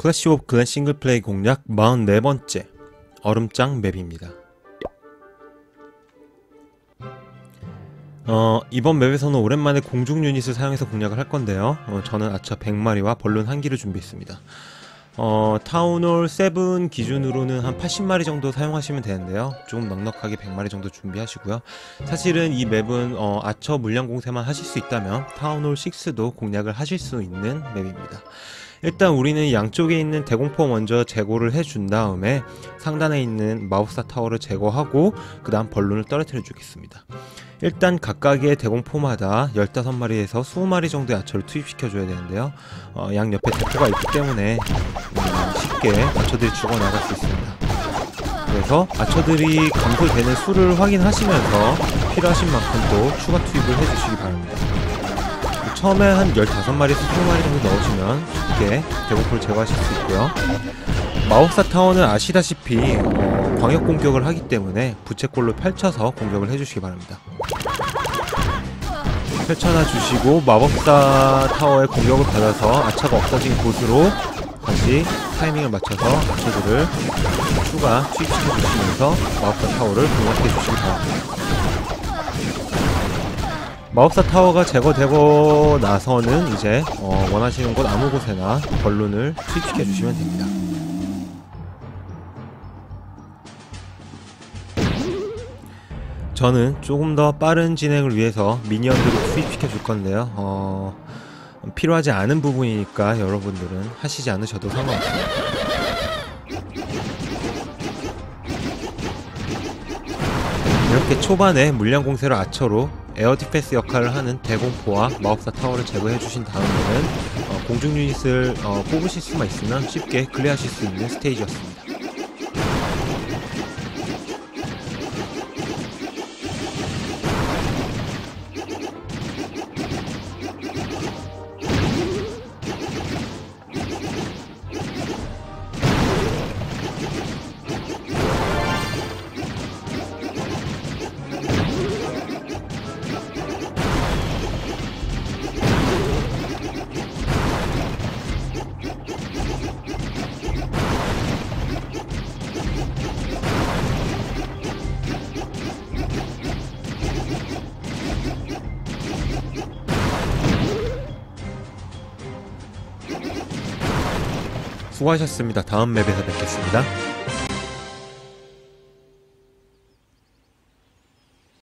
클래시 오브 클랜 싱글플레이 공략 44번째 얼음장 맵입니다. 어, 이번 맵에서는 오랜만에 공중 유닛을 사용해서 공략을 할 건데요. 어, 저는 아처 100마리와 벌룬 1기를 준비했습니다. 어, 타운홀 7 기준으로는 한 80마리 정도 사용하시면 되는데요. 조금 넉넉하게 100마리 정도 준비하시고요. 사실은 이 맵은 어, 아처 물량 공세만 하실 수 있다면 타운홀 6도 공략을 하실 수 있는 맵입니다. 일단 우리는 양쪽에 있는 대공포 먼저 제거를 해준 다음에 상단에 있는 마법사 타워를 제거하고 그 다음 벌룬을 떨어뜨려 주겠습니다. 일단 각각의 대공포마다 15마리에서 20마리 정도의 아처를 투입시켜 줘야 되는데요. 어, 양 옆에 대포가 있기 때문에 음, 쉽게 아처들이 죽어나갈 수 있습니다. 그래서 아처들이 감소되는 수를 확인하시면서 필요하신 만큼 또 추가 투입을 해주시기 바랍니다. 처음에 한 15마리에서 20마리 정도 넣으시면 쉽게 대공포를 제거하실 수 있고요. 마법사 타워는 아시다시피 어, 광역 공격을 하기 때문에 부채꼴로 펼쳐서 공격을 해주시기 바랍니다. 펼쳐놔 주시고 마법사 타워의 공격을 받아서 아차가 없어진 곳으로 다시 타이밍을 맞춰서 아처들을 추가 투입시켜 주시면서 마법사 타워를 공략해 주시기 바랍니다. 마법사 타워가 제거되고 나서는 이제 어, 원하시는 곳 아무 곳에나 벌룬을 투입시켜 주시면 됩니다. 저는 조금 더 빠른 진행을 위해서 미니언들을 투입시켜 줄 건데요. 어, 필요하지 않은 부분이니까 여러분들은 하시지 않으셔도 상관없습니다. 이렇게 초반에 물량 공세를 아처로 에어 디펜스 역할을 하는 대공포와 마법사 타워를 제거해 주신 다음에는 어, 공중 유닛을 어, 뽑으실 수만 있으면 쉽게 클리어하실 수 있는 스테이지였습니다. 수고하셨습니다. 다음 맵에서 뵙겠습니다.